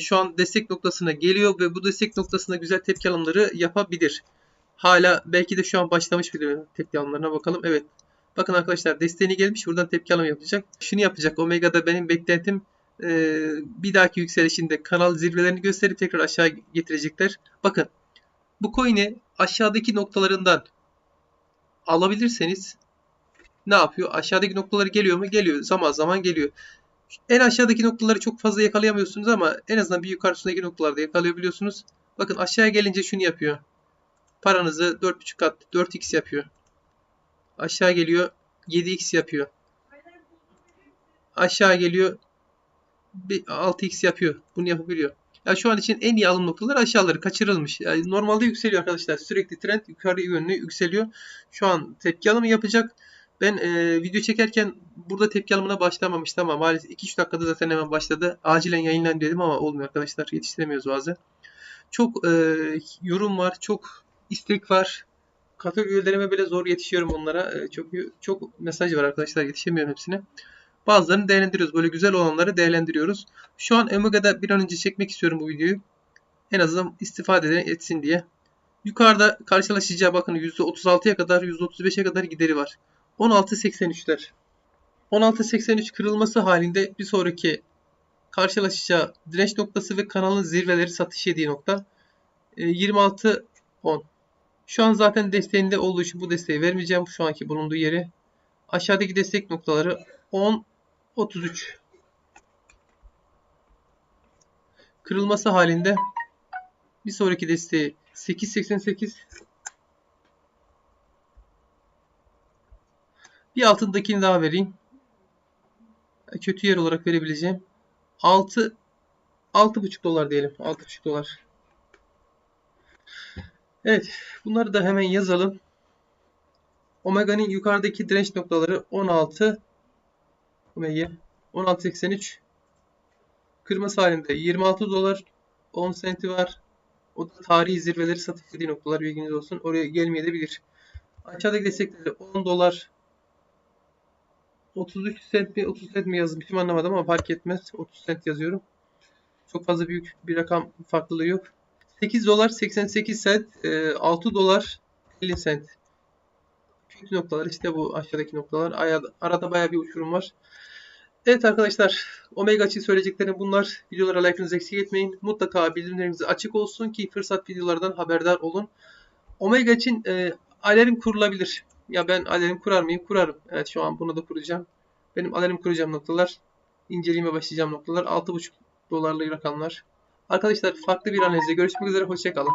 şu an destek noktasına geliyor ve bu destek noktasında güzel tepki alımları yapabilir. Hala belki de şu an başlamış bile tepki alımlarına bakalım. Evet. Bakın arkadaşlar desteğini gelmiş. Buradan tepki alımı yapacak. Şunu yapacak. Omega'da benim beklentim e, bir dahaki yükselişinde kanal zirvelerini gösterip tekrar aşağı getirecekler. Bakın bu coin'i aşağıdaki noktalarından alabilirseniz ne yapıyor? Aşağıdaki noktaları geliyor mu? Geliyor. Zaman zaman geliyor. En aşağıdaki noktaları çok fazla yakalayamıyorsunuz ama en azından bir yukarısındaki noktalarda yakalayabiliyorsunuz. Bakın aşağıya gelince şunu yapıyor. Paranızı 4.5 kat 4x yapıyor. Aşağı geliyor 7x yapıyor. Aşağı geliyor bir 6x yapıyor. Bunu yapabiliyor. Ya şu an için en iyi alım noktaları aşağıları kaçırılmış. Yani normalde yükseliyor arkadaşlar. Sürekli trend yukarı yönlü yükseliyor. Şu an tepki alımı yapacak. Ben e, video çekerken burada tepki alımına başlamamıştım ama maalesef 2-3 dakikada zaten hemen başladı. Acilen yayınlan dedim ama olmuyor arkadaşlar. Yetiştiremiyoruz bazen. Çok e, yorum var. Çok istek var. Kategorilerime bile zor yetişiyorum onlara. E, çok çok mesaj var arkadaşlar. Yetişemiyorum hepsine. Bazılarını değerlendiriyoruz. Böyle güzel olanları değerlendiriyoruz. Şu an Omega'da bir an önce çekmek istiyorum bu videoyu. En azından istifade etsin diye. Yukarıda karşılaşacağı bakın %36'ya kadar %35'e kadar gideri var. 16.83'ler. 16.83 kırılması halinde bir sonraki karşılaşacağı direnç noktası ve kanalın zirveleri satış yediği nokta 26.10. Şu an zaten desteğinde olduğu için bu desteği vermeyeceğim. Şu anki bulunduğu yeri. Aşağıdaki destek noktaları 10.33. Kırılması halinde bir sonraki desteği 8.88 Bir altındakini daha vereyim. Kötü yer olarak verebileceğim. 6 6,5 dolar diyelim. 6,5 dolar. Evet. Bunları da hemen yazalım. Omega'nın yukarıdaki direnç noktaları 16 Omega 16.83 kırması halinde 26 dolar 10 senti var. O da tarihi zirveleri satış dediği noktalar bilginiz olsun. Oraya gelmeyebilir. Aşağıdaki destekleri 10 dolar 33 sent mi 30 sent mi yazmışım anlamadım ama fark etmez. 30 sent yazıyorum. Çok fazla büyük bir rakam farklılığı yok. 8 dolar 88 sent, 6 dolar 50 sent. Kötü noktalar işte bu aşağıdaki noktalar. Arada baya bir uçurum var. Evet arkadaşlar Omega için söyleyeceklerim bunlar. Videolara like'ınızı eksik etmeyin. Mutlaka bildirimleriniz açık olsun ki fırsat videolardan haberdar olun. Omega için e, alarm kurulabilir. Ya ben alarm kurar mıyım? Kurarım. Evet şu an bunu da kuracağım. Benim alarm kuracağım noktalar, inceleyime başlayacağım noktalar 6,5 dolarlık rakamlar. Arkadaşlar farklı bir analizde görüşmek üzere. Hoşçakalın.